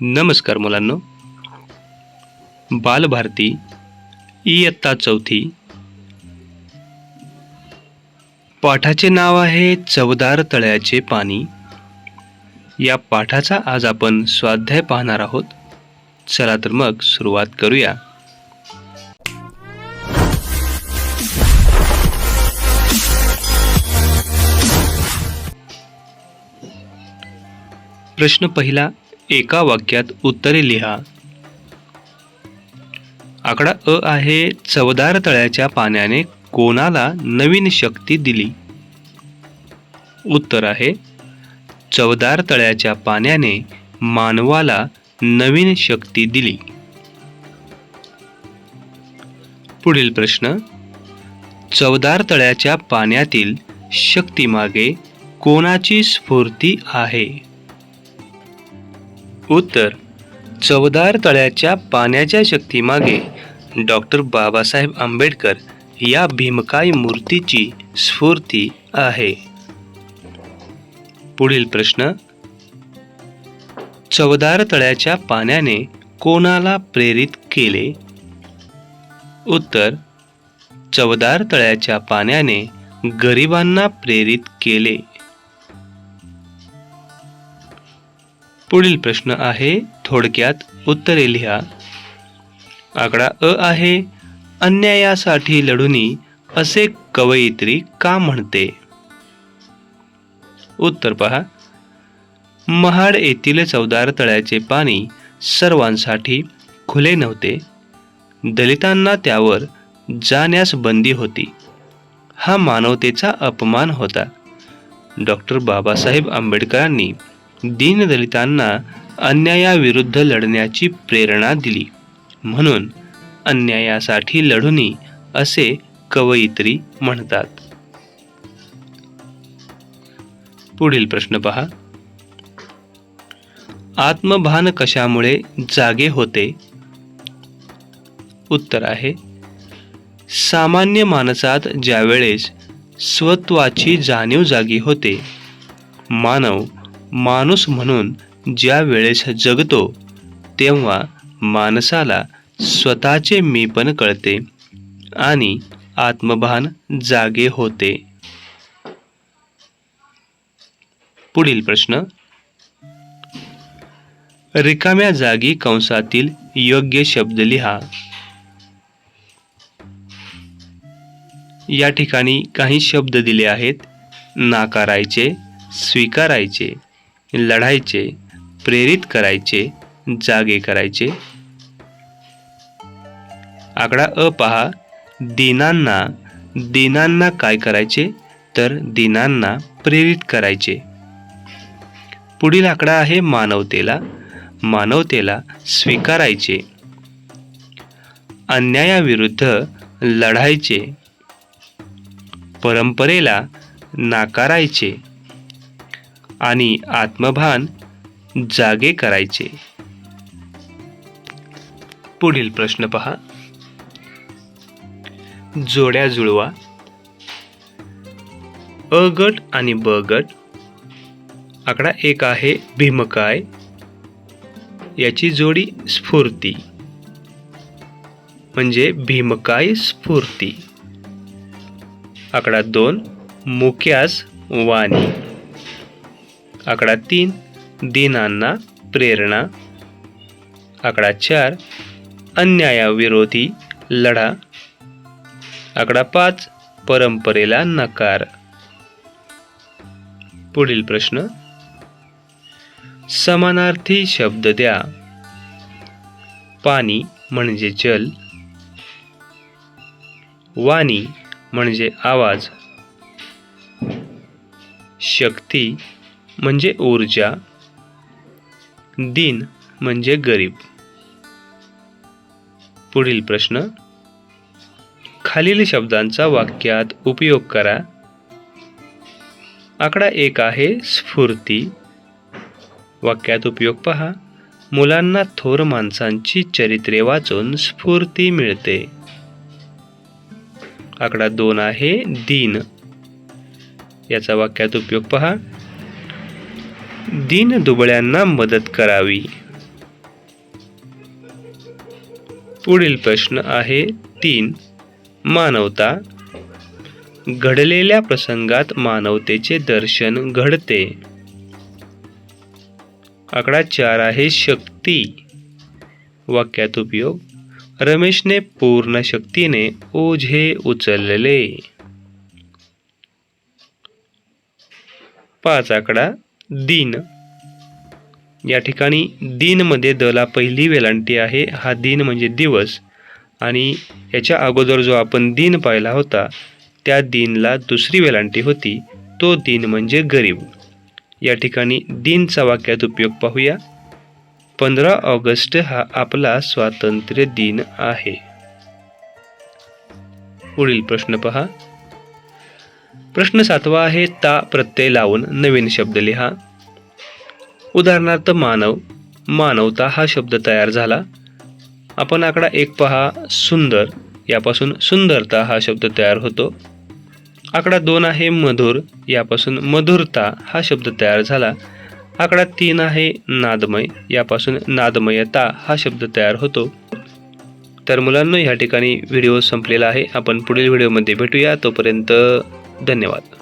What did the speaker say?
नमस्कार मुलांनो. बालभारती इयत्ता चौथी. पाठाचे नाव आहे चवदार तळ्याचे पाणी. या पाठाचा आज आपण स्वाध्याय पाहणार आहोत. चला तर मग सुरुवात करूया. प्रश्न पहिला एका वाक्यात उत्तरे लिहा. आकडा अ आहे चवदार तळ्याच्या पाण्याने कोणाला नवीन शक्ती दिली? उत्तर आहे चवदार तळ्याच्या पाण्याने मानवाला नवीन शक्ती दिली. पुढील प्रश्न चवदार तळ्याच्या पाण्यातील शक्तीमागे कोणाची स्फूर्ती आहे? उत्तर चवदार तळ्याच्या पाण्याच्या शक्तीमागे डॉक्टर बाबासाहेब आंबेडकर या भीमकाय मूर्तीची स्फूर्ती आहे. पुढील प्रश्न चवदार तळ्याच्या पाण्याने कोणाला प्रेरित केले? उत्तर चवदार तळ्याच्या पाण्याने गरिबांना प्रेरित केले. पुढील प्रश्न आहे थोडक्यात उत्तरे लिहा. आकडा अ आहे अन्यायासाठी लढुनी असे कवयित्री का म्हणते? उत्तर पहा महाड येथील चवदार तळ्याचे पाणी सर्वांसाठी खुले नव्हते. दलितांना त्यावर जाण्यास बंदी होती. हा मानवतेचा अपमान होता. डॉक्टर बाबासाहेब आंबेडकरांनी दीनदलितांना अन्यायाविरुद्ध लढण्याची प्रेरणा दिली. म्हणून अन्यायासाठी लढुनी असे कवयित्री म्हणतात. पुढील प्रश्न पहा. आत्मभान कशामुळे जागे होते? उत्तर आहे. सामान्य माणसात ज्यावेळेस स्वत्वाची जाणीव जागी होते मानव माणूस म्हणून ज्या वेळेस जगतो तेव्हा माणसाला स्वतःचे मीपण कळते आणि आत्मभान जागे होते. पुढील प्रश्न. रिकाम्या जागी कंसातील योग्य शब्द लिहा. या ठिकाणी काही शब्द दिले आहेत नाकारायचे स्वीकारायचे. लढायचे प्रेरित करायचे जागे करायचे. आकडा अ पहा. दिनांना दिनांना काय करायचे? तर दिनांना प्रेरित करायचे. पुढील आकडा आहे मानवतेला. मानवतेला स्वीकारायचे. अन्यायाविरुद्ध लढायचे. परंपरेला नाकारायचे. आणि आत्मभान जागे करायचे. पुढील प्रश्न पहा. जोड्या जुळवा. अ गट आणि ब गट. आकडा एक आहे भीमकाय याची जोडी स्फूर्ती. म्हणजे भीमकाय स्फूर्ती. आकडा दोन मुक्यास वाणी. आकडा तीन दिनांना प्रेरणा. आकडा चार अन्यायाविरोधी लढा. आकडा पाच परंपरेला नकार. पुढील प्रश्न. समानार्थी शब्द द्या. पाणी म्हणजे जल. वाणी म्हणजे आवाज. शक्ती म्हणजे ऊर्जा दिन म्हणजे गरीब. पुढील प्रश्न खालील शब्दांचा वाक्यात उपयोग करा. आकडा एक आहे स्फूर्ती. वाक्यात उपयोग पहा. मुलांना थोर माणसांची चरित्रे वाचून स्फूर्ती मिळते. आकडा दोन आहे दिन. याचा वाक्यात उपयोग पहा. दीन दुबळ्यांना मदत करावी. पुढील प्रश्न आहे तीन. मानवता. घडलेल्या प्रसंगात मानवतेचे दर्शन घडते. आकडा चार आहे शक्ती. वाक्यात उपयोग. रमेशने पूर्ण शक्तीने ओझे उचलले. पाच आकडा. दिन. या ठिकाणी दिनमध्ये दला पहिली वेलांटी आहे. हा दिन म्हणजे दिवस. आणि याच्या अगोदर जो आपण दिन पाहिला होता त्या दिनला दुसरी वेलांटी होती. तो दिन म्हणजे गरीब. या ठिकाणी दिनचा वाक्यात उपयोग पाहूया. पंधरा ऑगस्ट हा आपला स्वातंत्र्य दिन आहे. पुढील प्रश्न पहा. प्रश्न सातवा आहे ता प्रत्यय लावून नवीन शब्द लिहा. उदाहरणार्थ मानव मानवता हा शब्द तयार झाला. आपण आकडा एक पहा सुंदर यापासून सुंदरता हा शब्द तयार होतो. आकडा दोन आहे मधुर यापासून मधुरता हा शब्द तयार झाला. आकडा तीन आहे नादमय यापासून नादमयता हा शब्द तयार होतो. तर मुलांनो या ठिकाणी व्हिडिओ संपलेला आहे. आपण पुढील व्हिडिओमध्ये भेटूया. तोपर्यंत धन्यवाद.